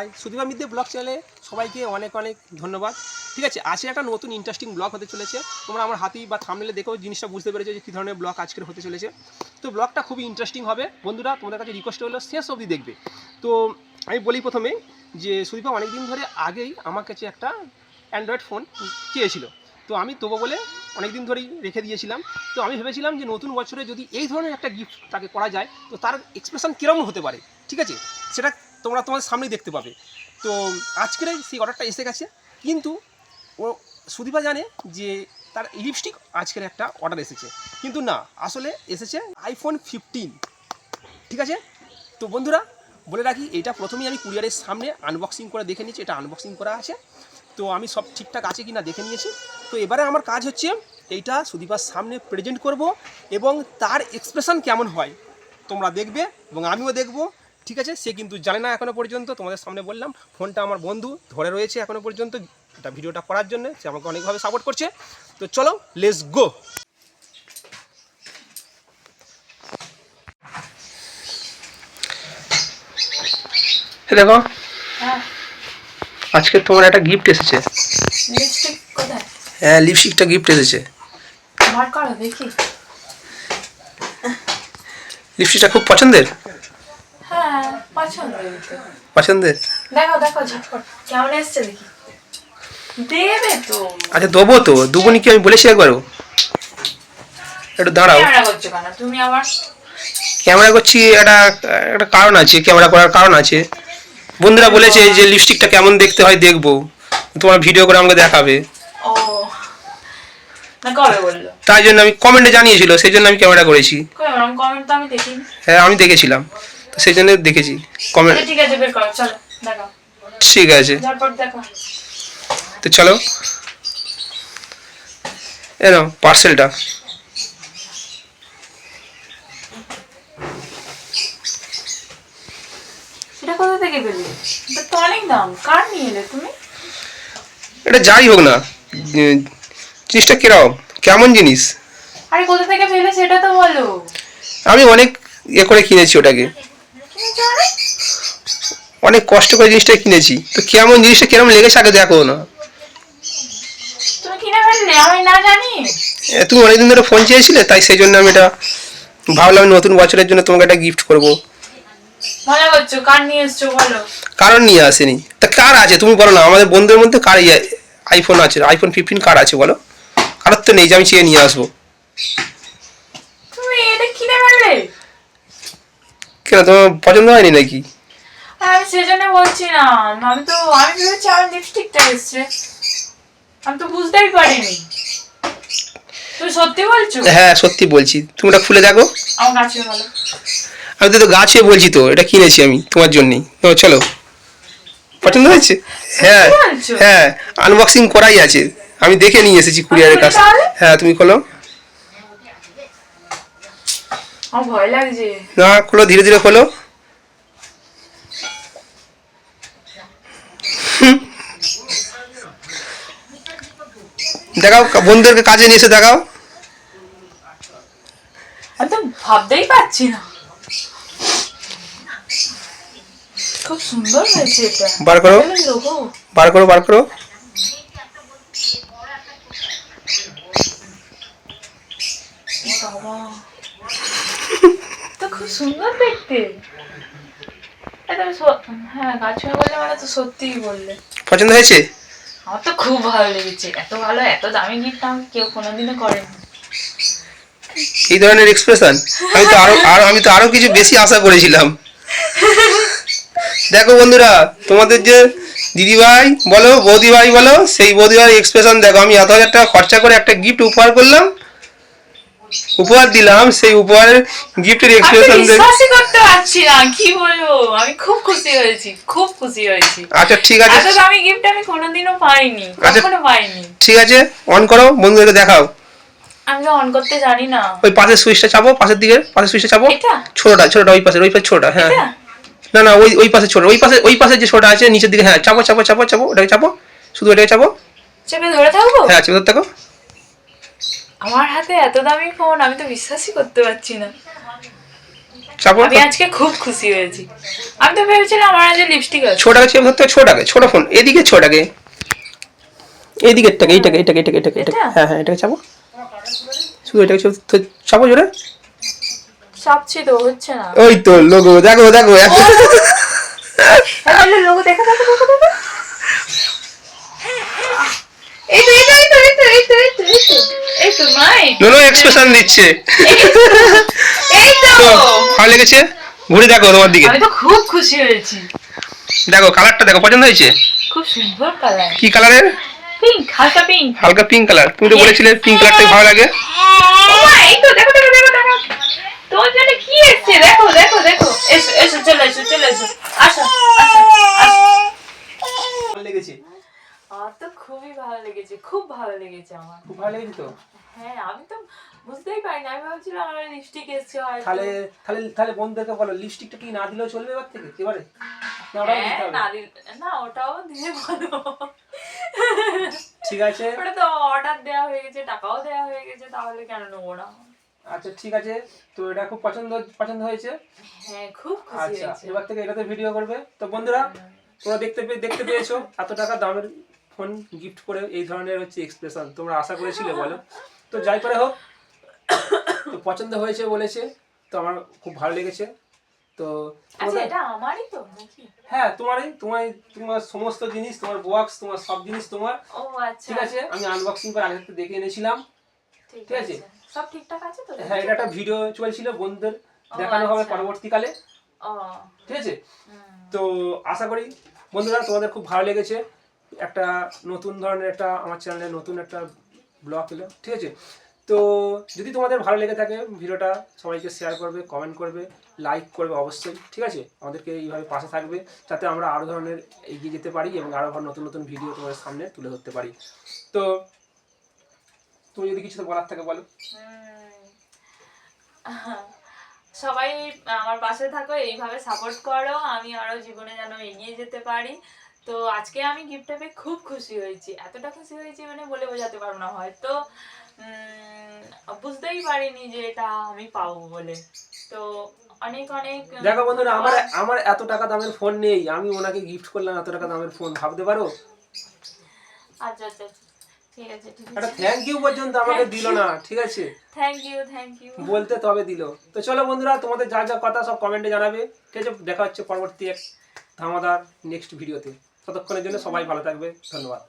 High Sudipa Midde blog চ্যানেলে সবাইকে অনেক অনেক ধন্যবাদ। ঠিক আছে, আজকে একটা নতুন ইন্টারেস্টিং ব্লগ হতে চলেছে। তোমরা আমার হাতি বা থামলে দেখেও জিনিসটা বুঝতে পেরেছ যে কী ধরনের ব্লগ আজকের হতে চলেছে। তো ব্লগটা খুবই ইন্টারেস্টিং হবে। বন্ধুরা, তোমাদের কাছে রিকোয়েস্ট হলো, শেষ অবধি দেখবে। তো আমি বলি প্রথমে যে সুদীপা অনেকদিন ধরে আগেই আমার কাছে একটা অ্যান্ড্রয়েড ফোন চেয়েছিল। তো আমি তবু বলে অনেক দিন ধরেই রেখে দিয়েছিলাম। তো আমি ভেবেছিলাম যে, নতুন বছরে যদি এই ধরনের একটা গিফট তাকে করা যায়, তো তার এক্সপ্রেশন কীরকম হতে পারে? ঠিক আছে? সেটা তোমরা তোমাদের সামনেই দেখতে পাবে। তো আজকের সেই অর্ডারটা এসে গেছে। কিন্তু ও সুদীপা জানে যে তার লিপস্টিক আজকের একটা অর্ডার এসেছে। কিন্তু না, আসলে এসেছে আইফোন ফিফটিন ঠিক আছে? তো বন্ধুরা, বলে রাখি, এটা প্রথমেই আমি কুরিয়ারের সামনে আনবক্সিং করে দেখে নিয়েছি। এটা আনবক্সিং করা আছে। তো আমি সব ঠিকঠাক আছে কি না দেখে নিয়েছি। তো এবারে আমার কাজ হচ্ছে, এইটা সুদীপার সামনে প্রেজেন্ট করব এবং তার এক্সপ্রেশন কেমন হয় তোমরা দেখবে এবং আমিও দেখব। ঠিক আছে? সে কিন্তু জানে না এখনও পর্যন্ত। তোমাদের সামনে বললাম ফোনটা আমার বন্ধু ধরে রয়েছে এখনও পর্যন্ত এটা ভিডিওটা করার জন্য সে আমাকে অনেকভাবে সাপোর্ট করছে। তো চলো লেস গো দেখো হ্যাঁ। আজকে তোমার একটা গিফট এসেছে। হ্যাঁ লিপস্টিকটা গিফট এসেছে। বার করো দেখি। লিপস্টিকটা খুব পছন্দের? হ্যাঁ পছন্দ পছন্দের? দেখো দেখো ঝটপট। কেমন এসছে দেখি। দেবে তো। আচ্ছা দেবো তো। দুবনি কি আমি বলেছি একবারও? একটু দাঁড়াও। তুমি আবার? ক্যামেরা করছি একটা একটা কারণ আছে ক্যামেরা করার কারণ আছে। বন্ধুরা বলেছে যে লিপস্টিকটা কেমন দেখতে হয় দেখব। তোমার ভিডিও করে আমাকে দেখাবে। তাই জন্য আমি কমেন্টে জানিয়েছিল সেই জন্য আমি ক্যামেরা করেছি। আমার হ্যাঁ আমি দেখেছিলাম। তো সেই জন্য দেখেছি। কমেন্ট আচ্ছা, ঠিক আছে বের করো চলো দেখো ঠিক আছে। তো চলো। এ নাও পার্সেলটা এটা কোথা থেকে পেলে? তো অনেক দাম। কার নিয়ে এলে তুমি? এটা যাই হোক না। জিনিসটা কীরকম? কেমন জিনিস? আরে কোথা থেকে পেলে সেটা তো বলো। আমি অনেক ইয়ে করে কিনেছি ওটাকে? অনেক কষ্ট করে জিনিসটা কিনেছি। তো কেমন জিনিসটা কেমন লেগেছে আগে দেখো না। তুমি অনেকদিন ধরে ফোন চেয়েছিলে তাই সেই জন্য আমি এটা ভাবলাম নতুন বছরের জন্য তোমাকে একটা গিফট করব। কারণ নিয়ে আসেনি। তা কার আছে? তুমি বলো না আমাদের বন্ধুদের মধ্যে কার আইফোন আছে? আইফোন ফিফটিন কার আছে বলো? কারোর তো নেই যে আমি চেয়ে নিয়ে আসব। তুমি এটা কিনে কেন তোমার পছন্দ হয়নি নাকি? আমি সেজন্য বলছি না আমি তো আমি ভেবেছি আমার লিপস্টিকটা এসছে। আমি তো বুঝতেই পারিনি। তুমি সত্যি বলছো? হ্যাঁ সত্যি বলছি। তুমি ওটা খুলে দেখো। আমার কাছে বলো আমি তো গাছে বলছি তো এটা কিনেছি আমি তোমার জন্যই। তো চলো। পছন্দ হয়েছে? হ্যাঁ হ্যাঁ আনবক্সিং করাই আছে। আমি দেখে নিয়ে এসেছি কুরিয়ারের কাছে। হ্যাঁ তুমি খোলো। আমার ভয় লাগছে। না খোলো ধীরে ধীরে খোলো। দেখাও বন্ধুদেরকে কাজে নিয়ে এসে দেখাও। তো ভাবতেই পারছি না। খুব সুন্দর হয়েছে এটা। বার করো। বার করো বার করো। বাবা। তো খুব সুন্দর দেখতে। হ্যাঁ গাছ বললে মানে তো সত্যিই বললে। পছন্দ হয়েছে? আমার তো খুব ভালো লেগেছে। এত ভালো এত দামি গিফট আমাকে কেউ কোনোদিনও করেনি। এই ধরনের এক্সপ্রেশন আমি তো আরও আরও আমি তো আরও কিছু বেশি আশা করেছিলাম। দেখো বন্ধুরা তোমাদের যে দিদিভাই বলো বৌদিভাই বলো সেই বৌদিভাই এক্সপ্রেশন দেখো। আমি এত হাজার টাকা খরচা করে একটা গিফট উপহার করলাম। উপহার দিলাম সেই উপহারের গিফটের আমি এক্সপ্রেশন দেখ করতে পারছি না কি বলব? আমি খুব খুশি হয়েছি খুব খুশি হয়েছি। আচ্ছা ঠিক আছে। এত দামি গিফট আমি কোনোদিনও পাইনি আচ্ছা। কখনো পাইনি। ঠিক আছে অন করো বন্ধুদেরকে দেখাও। আমি অন করতে জানি না। ওই পাশের সুইচটা চাপো পাশের দিকে পাশের সুইচটা চাপো। এটা? ছোটটা ছোটটা ওই পাশের ওই পাশে ছোটটা হ্যাঁ। না না ওই ওই পাশে ছোট ওই পাশে ওই পাশে যে ছোটটা আছে নিচের দিকে হ্যাঁ চাপো চাপো চাপো চাপো ওটাকে চাপো শুধু ওটাকে চাপো। চেপে ধরে থাকব? হ্যাঁ চেপে ধরে থাকো। আমার হাতে এত দামি ফোন আমি তো বিশ্বাসই করতে পারছি না। আমি আজকে খুব খুশি হয়েছি। আমি তো ভেবেছিলাম আমার আজ লিপস্টিক আছে। ছোটাকে চেপে ধরতে ছোটাকে ছোট ফোন এদিকে ছোটাকে এইদিকেরটাকে এইটাকে এইটাকে এইটাকে এইটাকে এইটাকে। এটা? হ্যাঁ হ্যাঁ এটাকে চাপো। শুধু এটাকে চেপে জোরে। চাপছি তো হচ্ছে না। ওই তো লোগো দেখো দেখো। লোগো দেখা দেখো দেখো দেখো। এই তো এই তো এই তো এই তো এই তো এই তো এই তো মাই নোনো এক্সপ্রেশন দিচ্ছে এই তো তো ভালো লেগেছে ঘুরে দেখো তোমার দিকে আমি তো খুব খুশি হয়েছি দেখো কালারটা দেখো পছন্দ হয়েছে খুব সুন্দর কালার কি কালারের পিঙ্ক হালকা পিঙ্ক হালকা পিঙ্ক কালার তুমি তো বলেছিলে পিঙ্ক কালারটাই ভালো লাগে এই তো দেখো দেখো দেখো দেখো তোমার জন্য কি এসছে দেখো দেখো দেখো এসো এসো চলে এসো চলে এসো আসো ভালো লেগেছে আমার তো খুবই ভালো লেগেছে খুব ভালো লেগেছে আমার। খুব ভালো লেগেছে তো? হ্যাঁ আমি তো বুঝতেই পারিনি আমি ভাবছিলাম আমার লিপস্টিক এসছে হয়তো। তাহলে তাহলে তাহলে বন্ধুদেরকে বলো লিপস্টিকটা কি না দিলেও চলবে এবার থেকে এবারে? না হ্যাঁ? না ওটাও দিয়ে বলো। ঠিক আছে। ওটা তো অর্ডার দেওয়া হয়ে গেছে টাকাও দেওয়া হয়ে গেছে তাহলে কেন নেব না? আচ্ছা ঠিক আছে। তো এটা খুব পছন্দ পছন্দ হয়েছে? হ্যাঁ খুব খুশি আচ্ছা হয়েছে। এবার থেকে এটাতে ভিডিও করবে। তো বন্ধুরা তোমরা দেখতে পেয়ে দেখতে পেয়েছ এত টাকা দামের ফোন গিফট করে এই ধরনের হচ্ছে এক্সপ্রেশন তোমরা আশা করেছিলে বলো। তো যাই করে হোক তো পছন্দ হয়েছে বলেছে তো আমার খুব ভালো লেগেছে। তো আচ্ছা এটা আমারই তো হ্যাঁ তোমারই তোমার তোমার সমস্ত জিনিস তোমার বক্স তোমার সব জিনিস তোমার। ও আচ্ছা। ঠিক আছে আমি আনবক্সিং করে আগে থেকে দেখে এনেছিলাম। ঠিক আছে? সব ঠিকঠাক আছে তো? হ্যাঁ এটা একটা ভিডিও চলছিল বন্ধুদের দেখানো হবে আচ্ছা। পরবর্তীকালে। ঠিক আছে? তো আশা করি বন্ধুরা তোমাদের খুব ভালো লেগেছে। একটা নতুন ধরনের একটা আমার চ্যানেলে নতুন একটা ব্লগ এলো, ঠিক আছে? তো যদি তোমাদের ভালো লেগে থাকে ভিডিওটা, সবাইকে শেয়ার করবে কমেন্ট করবে লাইক করবে অবশ্যই, ঠিক আছে? আমাদেরকে এইভাবে পাশে থাকবে, যাতে আমরা আরও ধরনের এগিয়ে যেতে পারি এবং আরও নতুন নতুন ভিডিও তোমাদের সামনে তুলে ধরতে পারি। তো তুমি যদি কিছু বলার থাকে বলো। সবাই আমার পাশে থাকো, এইভাবে সাপোর্ট করো, আমি আরও জীবনে যেন এগিয়ে যেতে পারি। তো আজকে আমি গিফটটা পেয়ে খুব খুশি হয়েছি। এতটা খুশি হয়েছি মানে বলে বোঝাতে পারব না হয়তো। বুঝতেই পারিনি যে এটা আমি পাবো বলে। তো অনেক অনেক দেখো বন্ধুরা আমার আমার এত টাকা দামের ফোন নেই। আমি ওনাকে গিফট করলাম এত টাকা দামের ফোন ভাবতে পারো? আচ্ছা আচ্ছা আচ্ছা। ঠিক আছে ঠিক একটা থ্যাংক ইউ পর্যন্ত আমাকে দিল না ঠিক আছে? থ্যাংক ইউ থ্যাংক ইউ বলতে তবে দিল। তো চলো বন্ধুরা তোমাদের যা যা কথা সব কমেন্টে জানাবে। ঠিক আছে? দেখা হচ্ছে পরবর্তী এক ধামাদার নেক্সট ভিডিওতে ততক্ষণের জন্য সবাই ভালো থাকবে। ধন্যবাদ।